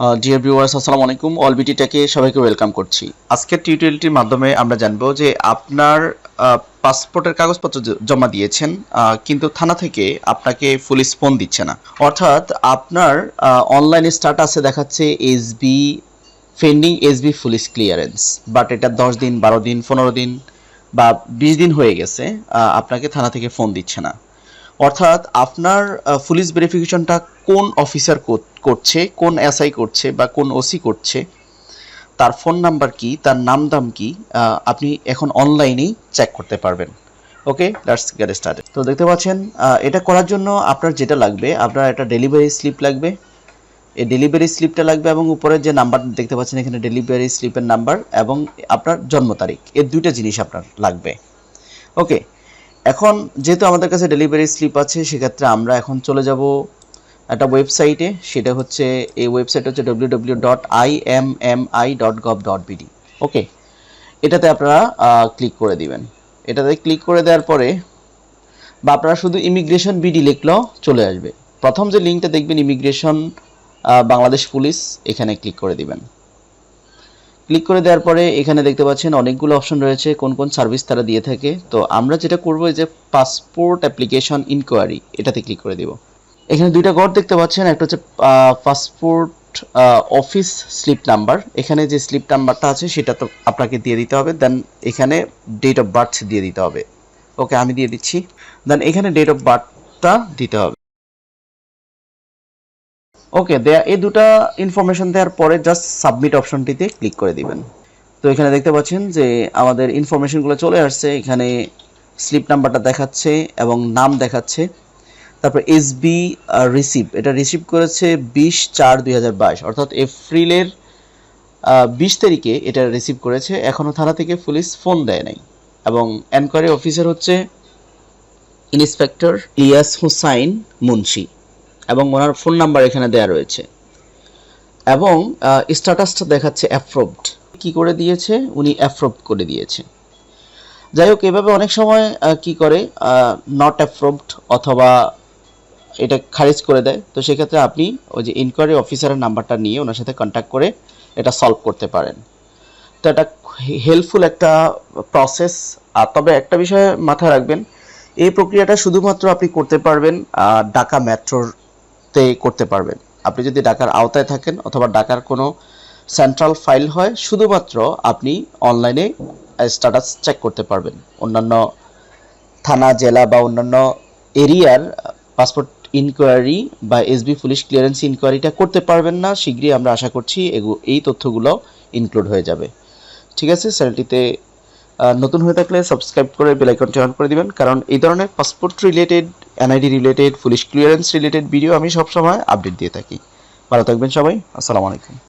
Dear viewers আসসালামু আলাইকুম। অলবিটি টেকে সবাইকে ওয়েলকাম করছি। আজকের টিউটোরিয়ালটির মাধ্যমে আমরা জানব যে আপনার পাসপোর্টের কাগজপত্র জমা দিয়েছেন কিন্তু থানা থেকে আপনাকে ফুল স্পন দিচ্ছে না। অর্থাৎ আপনার অনলাইন স্ট্যাটাসে দেখাচ্ছে SB pending SB police clearance but এটা দশ দিন, বারো দিন, পনেরো দিন বা বিশ দিন হয়ে গেছে আপনাকে থানা থেকে ফোন দিচ্ছে না। অর্থাৎ আপনার পুলিশ ভেরিফিকেশনটা কোন অফিসার করছে, কোন এসআই করছে বা কোন ওসি করছে, তার ফোন নাম্বার কি, তার নাম দাম কি আপনি এখন অনলাইনেই চেক করতে পারবেন। ওকে দ্যাটস গেট স্টার্টেড তো দেখতে পাচ্ছেন এটা করার জন্য আপনার যেটা লাগবে, আপনার একটা ডেলিভারি স্লিপ লাগবে। এই ডেলিভারি স্লিপটা লাগবে এবং উপরে যে নাম্বার দেখতে পাচ্ছেন, এখানে ডেলিভারি স্লিপের নাম্বার এবং আপনার জন্ম তারিখ। এই দুইটা জিনিস আপনার লাগবে। ওকে এখন যেহেতু আমাদের কাছে ডেলিভারি স্লিপ আছে, সেক্ষেত্রে আমরা এখন চলে যাব একটা ওয়েবসাইটে সেটা হচ্ছে, এই ওয়েবসাইট হচ্ছে W W dot I M M I dot gov dot BD okay? এটাতে আপনারা ক্লিক করে দিবেন। এটাতে ক্লিক করে দেওয়ার পরে বা আপনারা শুধু ইমিগ্রেশন বিডি লিখলেও চলে আসবে। প্রথম যে লিঙ্কটা দেখবেন ইমিগ্রেশন বাংলাদেশ পুলিশ, এখানে ক্লিক করে দিবেন। ক্লিক করে দেওয়ার পরে এখানে দেখতে পাচ্ছেন অনেকগুলো অপশন রয়েছে, কোন কোন সার্ভিস তারা দিয়ে থাকে। তো আমরা যেটা করব যে পাসপোর্ট অ্যাপ্লিকেশন ইনকোয়ারি, এটাতে ক্লিক করে দিব। এখানে দুইটা ঘর দেখতে পাচ্ছেন, একটা হচ্ছে পাসপোর্ট অফিস স্লিপ নাম্বার। এখানে যে স্লিপ নাম্বারটা আছে সেটা তো আপনাকে দিয়ে দিতে হবে। দেন এখানে ডেট অফ বার্থ দিয়ে দিতে হবে। ওকে, আমি দিয়ে দিচ্ছি। দেন এখানে ডেট অফ বার্থটা দিতে হবে। ওকে দেয়া এই দুটা ইনফরমেশন দেওয়ার পরে জাস্ট সাবমিট অপশনটিতে ক্লিক করে দিবেন। তো এখানে দেখতে পাচ্ছেন যে আমাদের ইনফরমেশনগুলো চলে আসছে। এখানে স্লিপ নাম্বারটা দেখাচ্ছে এবং নাম দেখাচ্ছে। তারপর এসবি রিসিভ এটা রিসিভ করেছে বিশ চার দুই অর্থাৎ এপ্রিলের বিশ তারিখে এটা রিসিভ করেছে। এখনও থানা থেকে পুলিশ ফোন দেয় নাই। এবং এনকোয়ারি অফিসার হচ্ছে ইন্সপেক্টর ইলিয়াস হুসাইন মুন্সি এবং ওনার ফোন নাম্বার এখানে দেওয়া রয়েছে। এবং স্ট্যাটাসটা দেখাচ্ছে অ্যাপ্রুভড কি করে দিয়েছে? উনি অ্যাপ্রুভ করে দিয়েছে। যাই হোক, এভাবে অনেক সময় কি করে নট অ্যাপ্রুভড অথবা এটা খারিজ করে দেয়। তো সেক্ষেত্রে আপনি ওই যে ইনকোয়ারি অফিসারের নাম্বারটা নিয়ে ওনার সাথে কন্ট্যাক্ট করে এটা সলভ করতে পারেন। তো এটা হেল্পফুল একটা প্রসেস আর তবে একটা বিষয় মাথায় রাখবেন, এই প্রক্রিয়াটা শুধুমাত্র আপনি করতে পারবেন ঢাকা মেট্রোতে করতে পারবেন। আপনি যদি ঢাকার আওতায় থাকেন অথবা ঢাকার কোনো সেন্ট্রাল ফাইল হয়, শুধুমাত্র আপনি অনলাইনে স্ট্যাটাস চেক করতে পারবেন। অন্যান্য থানা, জেলা বা অন্যান্য এরিয়ার পাসপোর্ট ইনকোয়ারি বা এসবি পুলিশ ক্লিয়ারেন্স ইনকোয়ারিটা করতে পারবেন না। শীঘ্রই আমরা আশা করছি এই তথ্যগুলো ইনক্লুড হয়ে যাবে। ঠিক আছে চ্যানেলটিতে নতুন হয়ে থাকলে সাবস্ক্রাইব করে বেলাইকনটি অন করে দিবেন। কারণ এই ধরনের passport related NID related police clearance related video আমি সবসময় আপডেট দিয়ে থাকি। ভালো থাকবেন সবাই। আসসালামু আলাইকুম।